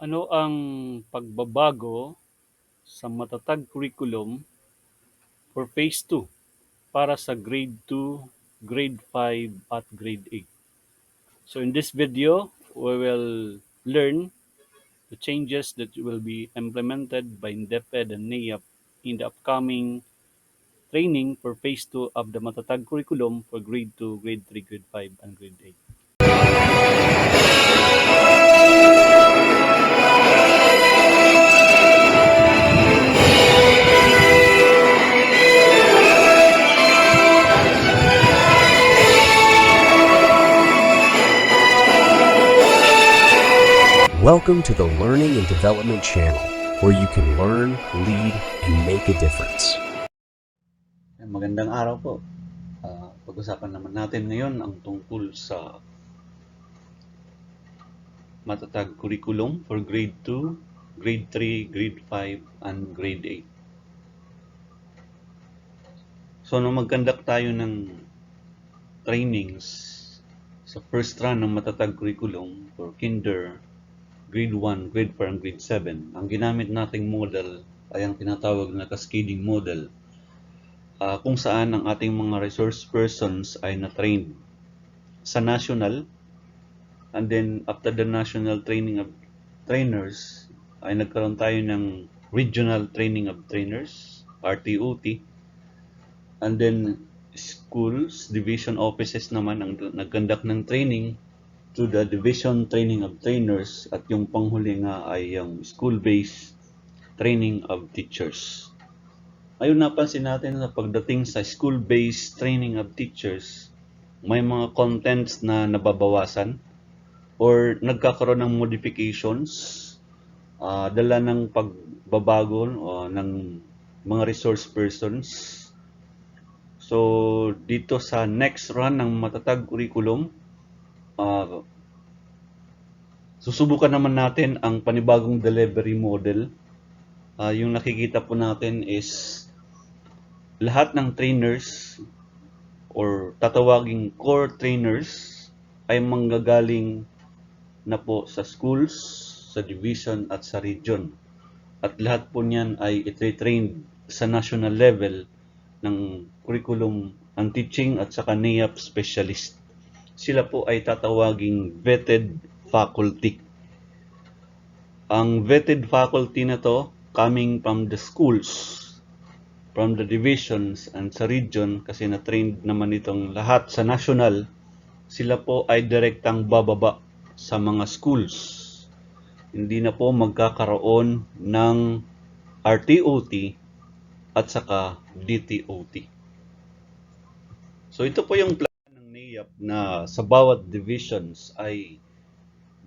Ano ang pagbabago sa matatag curriculum for Phase 2 para sa Grade 2, Grade 5 at Grade 8? So in this video, we will learn the changes that will be implemented by DepEd and NAIAP in the upcoming training for Phase 2 of the matatag curriculum for Grade 2, Grade 3, Grade 5, and Grade 8. Welcome to the Learning and Development Channel, where you can learn, lead, and make a difference. Magandang araw po. Ah, pag-usapan naman natin ngayon ang tungkol sa matatag curriculum for grade 2, grade 3, grade 5, and grade 8. So, nung mag-conduct tayo ng trainings sa first run ng matatag curriculum for kinder, grade 1, grade 4, and grade 7, ang ginamit nating model ay ang tinatawag na cascading model ah, kung saan ang ating mga resource persons ay na-train sa national and then after the national training of trainers ay nagkaroon tayo ng regional training of trainers RTOT and then schools division offices naman ang nagkandak ng training to the division training of trainers at yung panghuli nga ay yung school-based training of teachers Ayun napansin natin na pagdating sa school-based training of teachers, may mga contents na nababawasan or nagkakaroon ng modifications, ah, dala ng pagbabago o ng mga resource persons. So, dito sa next run ng matatag curriculum, ah, susubukan naman natin ang panibagong delivery model. Ah, yung nakikita po natin is lahat ng trainers or tatawaging core trainers ay manggagaling na po sa schools, sa division at sa region. At lahat po niyan ay ititrain sa national level ng curriculum ang teaching at saka NAIAP specialist. Sila po ay tatawaging vetted faculty. Ang vetted faculty na to coming from the schools from the divisions and sa region kasi na-trained naman itong lahat sa national, sila po ay direktang bababa sa mga schools. Hindi na po magkakaroon ng RTOT at saka DTOT. So ito po yung NAIAP na sa bawat divisions ay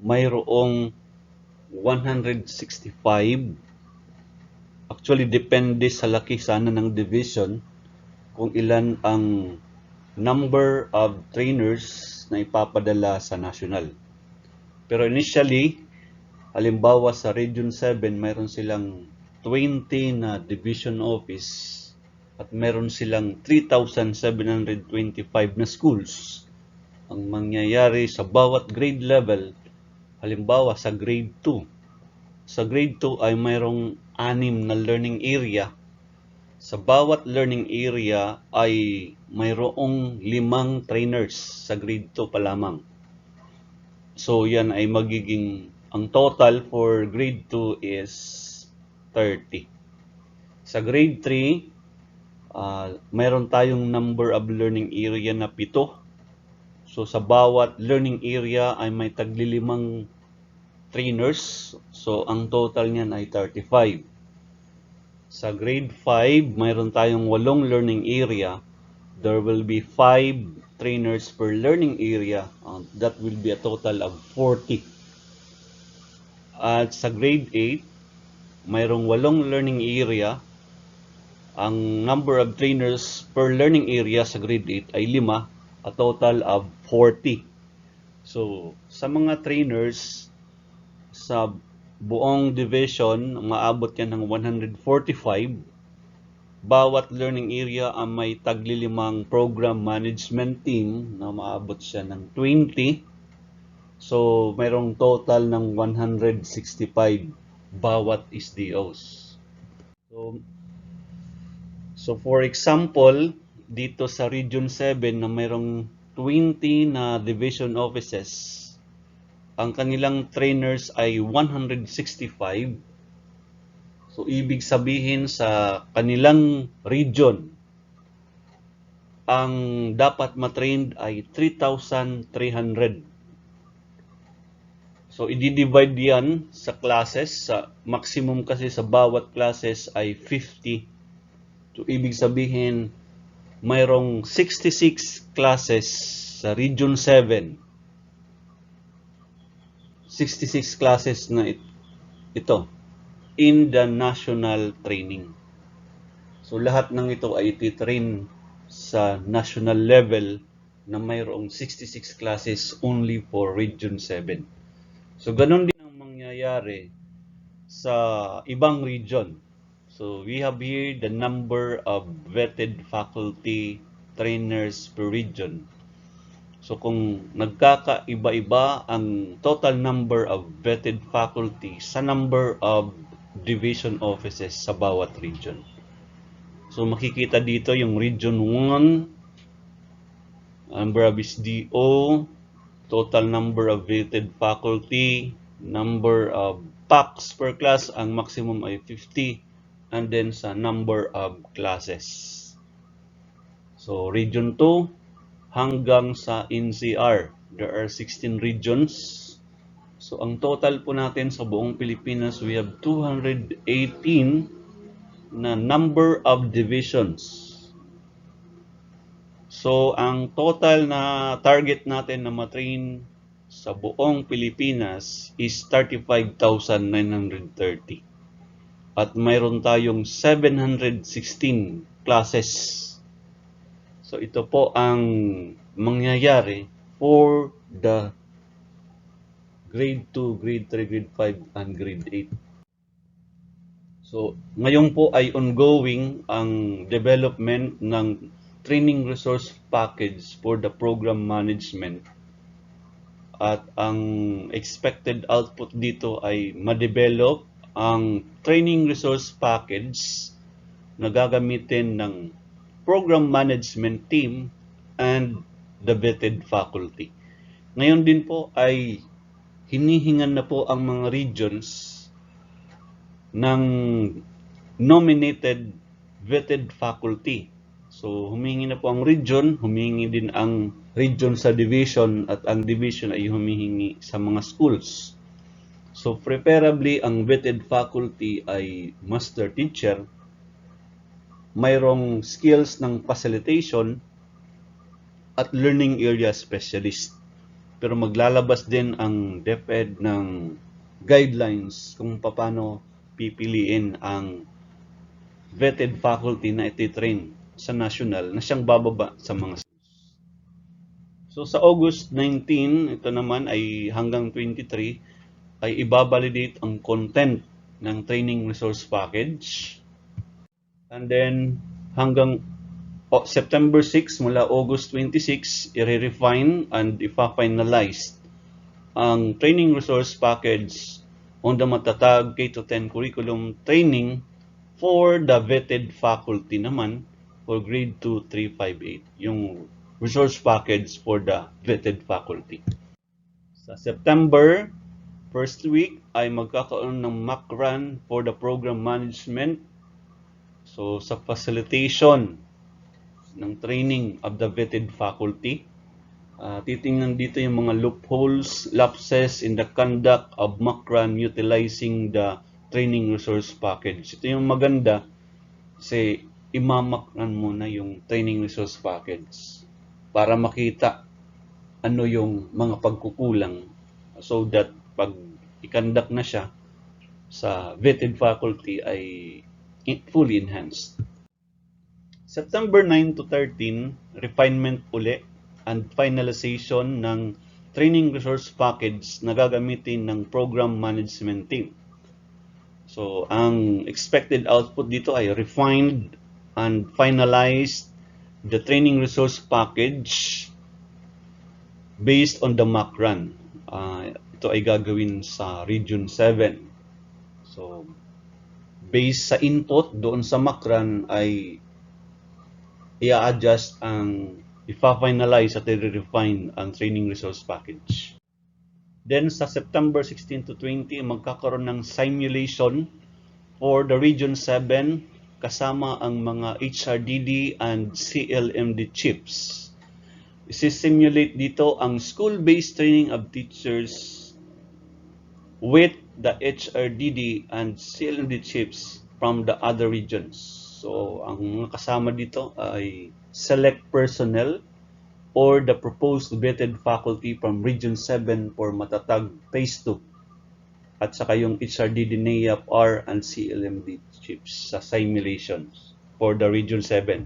mayroong 165 Actually, depende sa laki sana ng division kung ilan ang number of trainers na ipapadala sa national. Pero initially, halimbawa sa Region 7, mayroon silang 20 na division office at meron silang 3,725 na schools. Ang mangyayari sa bawat grade level, halimbawa sa grade 2, sa grade 2 ay mayroong anim na learning area. Sa bawat learning area ay mayroong limang trainers sa grade 2 pa lamang. So yan ay magiging, ang total for grade 2 is 30. Sa grade 3, uh, mayroon tayong number of learning area na pito. So sa bawat learning area ay may taglilimang trainers. So, ang total niyan ay 35. Sa grade 5, mayroon tayong walong learning area. There will be 5 trainers per learning area. Uh, that will be a total of 40. At sa grade 8, mayroong walong learning area. Ang number of trainers per learning area sa grade 8 ay 5, a total of 40. So, sa mga trainers, sa buong division, maabot yan ng 145. Bawat learning area ang may taglilimang program management team na maabot siya ng 20. So, mayroong total ng 165 bawat SDOs. So, so for example, dito sa Region 7 na mayroong 20 na division offices, ang kanilang trainers ay 165. So, ibig sabihin sa kanilang region, ang dapat matrained ay 3,300. So, i-divide yan sa classes. Sa maximum kasi sa bawat classes ay 50. So, ibig sabihin, mayroong 66 classes sa Region 7. 66 classes na it- ito in the national training. So, lahat ng ito ay ititrain sa national level na mayroong 66 classes only for Region 7. So, ganun din ang mangyayari sa ibang region. So, we have here the number of vetted faculty trainers per region. So, kung nagkakaiba-iba ang total number of vetted faculty sa number of division offices sa bawat region. So, makikita dito yung Region 1, number of SDO, total number of vetted faculty, number of packs per class, ang maximum ay 50, and then sa number of classes. So, Region 2 hanggang sa NCR, there are 16 regions. So, ang total po natin sa buong Pilipinas, we have 218 na number of divisions. So, ang total na target natin na matrain sa buong Pilipinas is 35,930. At mayroon tayong 716 classes. So, ito po ang mangyayari for the grade 2, grade 3, grade 5, and grade 8. So, ngayon po ay ongoing ang development ng training resource package for the program management. At ang expected output dito ay ma-develop ang training resource package na gagamitin ng program management team and the vetted faculty. Ngayon din po ay hinihingan na po ang mga regions ng nominated vetted faculty. So, humingi na po ang region, humingi din ang region sa division at ang division ay humihingi sa mga schools. So, preferably ang vetted faculty ay master teacher, mayroong skills ng facilitation at learning area specialist. Pero maglalabas din ang DepEd ng guidelines kung paano pipiliin ang vetted faculty na ititrain sa national na siyang bababa sa mga. So sa August 19, ito naman ay hanggang 23, ay ibabalidate ang content ng training resource package. And then hanggang o- September 6 mula August 26, i-refine and ipa-finalize ang training resource package on the matatag K-10 curriculum training for the vetted faculty naman for grade 2, 3, 5, 8. Yung resource package for the vetted faculty. Sa September, first week ay magkakaroon ng mock run for the program management. So sa facilitation ng training of the vetted faculty, Ah, titingnan dito yung mga loopholes, lapses in the conduct of mock run utilizing the training resource package. Ito yung maganda kasi imamakran muna yung training resource package para makita ano yung mga pagkukulang so that pag ikandak na siya sa vetted faculty ay fully enhanced. September 9 to 13, refinement uli and finalization ng training resource package na gagamitin ng program management team. So, ang expected output dito ay refined and finalized the training resource package based on the mock run. Ah, ito ay gagawin sa Region 7. So, based sa input doon sa Macran ay i-adjust ang ifa-finalize at i-refine ang training resource package. Then sa September 16 to 20, magkakaroon ng simulation for the Region 7 kasama ang mga HRDD and CLMD chips. Isi-simulate dito ang school-based training of teachers with the HRDD and CLMD chips from the other regions. So, ang kasama dito ay select personnel or the proposed vetted faculty from Region 7 for Matatag Phase 2 at saka yung HRDD, NAIAP, R, and CLMD chips sa simulations for the Region 7.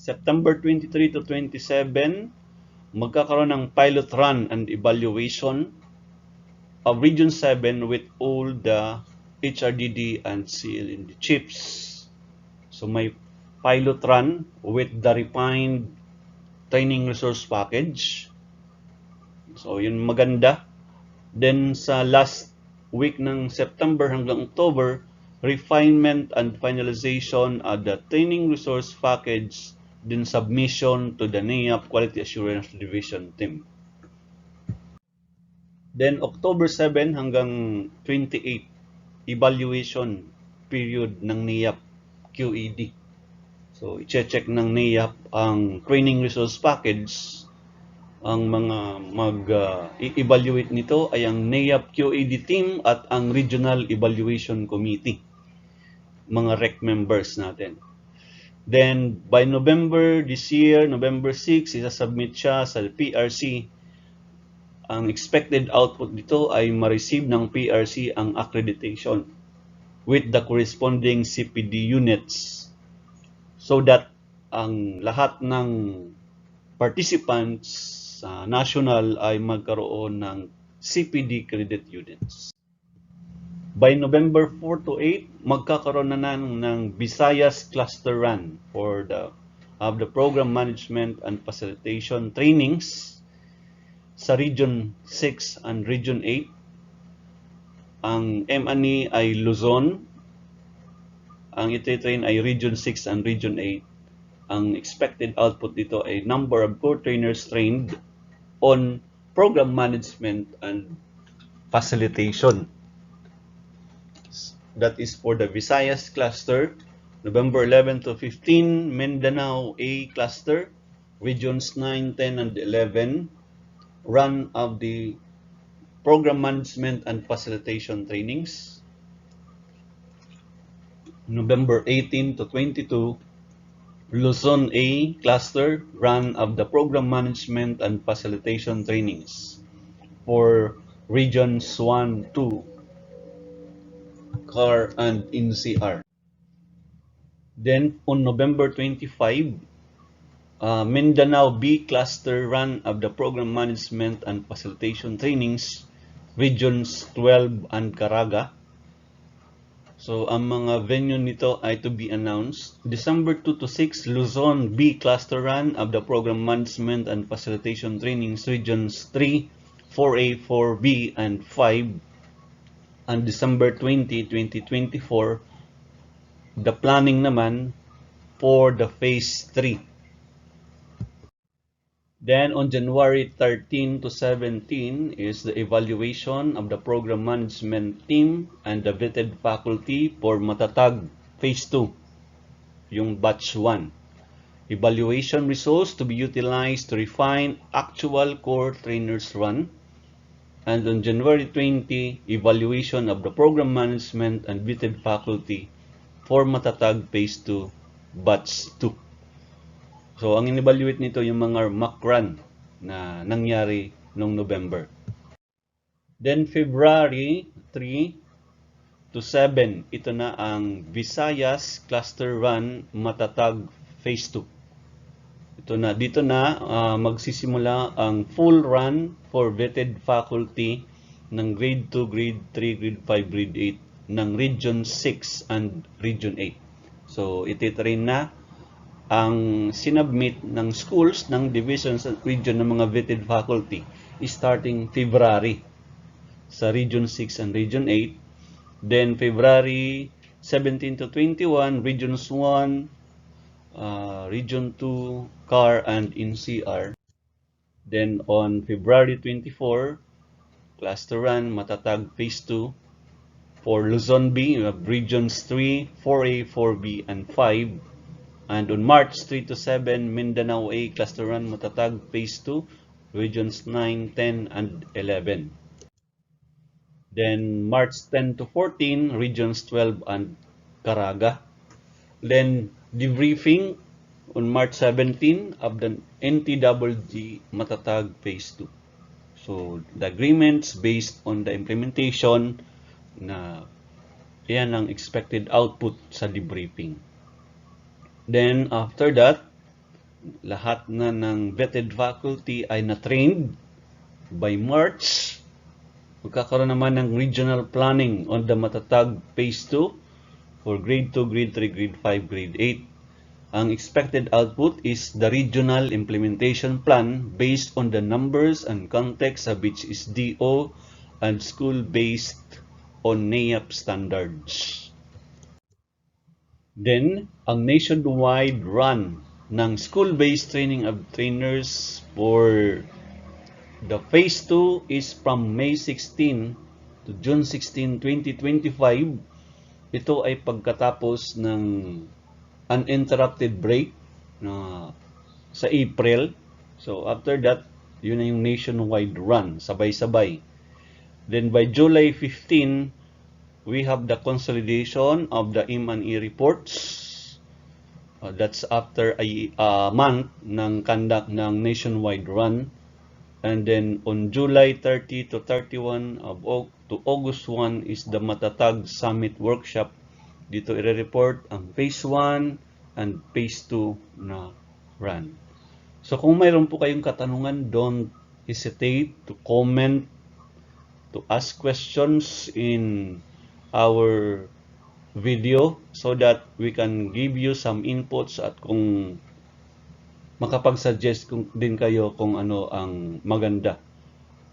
September 23 to 27, magkakaroon ng pilot run and evaluation of Region 7 with all the HRDD and CLMD chips. So may pilot run with the refined training resource package. So yun maganda. Then sa last week ng September hanggang October, refinement and finalization of the training resource package din submission to the NAIAP Quality Assurance Division team. Then October 7 hanggang 28 evaluation period ng NAIAP QED. So i-check ng NAIAP ang training resource package. Ang mga mag-evaluate nito ay ang NAIAP QED team at ang Regional Evaluation Committee. Mga REC members natin. Then, by November this year, November 6, isasubmit siya sa PRC. Ang expected output dito ay ma-receive ng PRC ang accreditation with the corresponding CPD units so that ang lahat ng participants sa national ay magkaroon ng CPD credit units. By November 4 to 8, magkakaroon na ng, ng Visayas Cluster Run for the of the program management and facilitation trainings sa Region 6 and Region 8. Ang M&E ay Luzon. Ang ititrain ay Region 6 and Region 8. Ang expected output dito ay number of core trainers trained on program management and facilitation. That is for the Visayas cluster, November 11 to 15, Mindanao A cluster, regions 9, 10, and 11, run of the program management and facilitation trainings. November 18 to 22, Luzon A cluster, run of the program management and facilitation trainings for regions 1, 2, CAR and NCR. Then on November 25, uh, Mindanao B cluster run of the program management and facilitation trainings, regions 12 and Caraga. So ang mga venue nito ay to be announced. December 2 to 6, Luzon B cluster run of the program management and facilitation trainings, regions 3, 4A, 4B, and 5 on December 20, 2024, the planning naman for the phase 3. Then on January 13 to 17 is the evaluation of the program management team and the vetted faculty for Matatag phase 2, yung batch 1. Evaluation results to be utilized to refine actual core trainers run and on January 20, evaluation of the program management and vetted faculty for Matatag Phase 2, Batch 2. So, ang in-evaluate nito yung mga mock run na nangyari noong November. Then, February 3 to 7, ito na ang Visayas Cluster Run Matatag Phase 2. Ito na, dito na uh, magsisimula ang full run for vetted faculty ng grade 2, grade 3, grade 5, grade 8 ng Region 6 and Region 8. So, ititrain na ang sinubmit ng schools ng divisions at region ng mga vetted faculty starting February sa Region 6 and Region 8. Then February 17 to 21, Regions 1, uh, Region 2, CAR and NCR. Then on February 24, Cluster Run, Matatag Phase 2. For Luzon B, we Regions 3, 4A, 4B, and 5. And on March 3 to 7, Mindanao A, Cluster Run, Matatag Phase 2, Regions 9, 10, and 11. Then March 10 to 14, Regions 12 and Caraga. Then debriefing on March 17 of the NTWG Matatag Phase 2. So the agreements based on the implementation na yan ang expected output sa debriefing. Then after that, lahat na ng vetted faculty ay na-trained by March. Magkakaroon naman ng regional planning on the Matatag Phase 2 for grade 2, grade 3, grade 5, grade 8. Ang expected output is the regional implementation plan based on the numbers and context of which is DO and school based on NAEP standards. Then, ang nationwide run ng school-based training of trainers for the phase 2 is from May 16 to June 16, 2025. Ito ay pagkatapos ng uninterrupted break na sa April. So after that, yun na yung nationwide run, sabay-sabay. Then by July 15, we have the consolidation of the M&E reports. Uh, that's after a uh, month ng conduct ng nationwide run. And then on July 30 to 31 of to August 1 is the Matatag Summit Workshop. Dito i-report ang phase 1 and phase 2 na run. So kung mayroon po kayong katanungan, don't hesitate to comment, to ask questions in our video so that we can give you some inputs at kung makapag-suggest din kayo kung ano ang maganda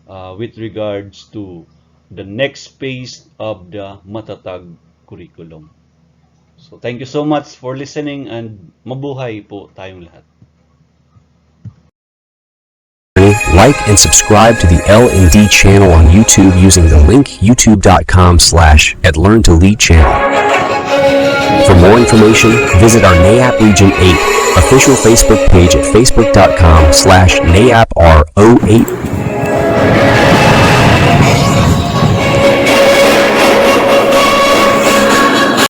uh, with regards to the next phase of the Matatag curriculum. So thank you so much for listening and mabuhay po tayong lahat. Like and subscribe to the L&D channel on YouTube using the link youtube.com slash at Learn to Lead channel. For more information, visit our NAAP Region 8 official Facebook page at facebook.com slash NAAPR08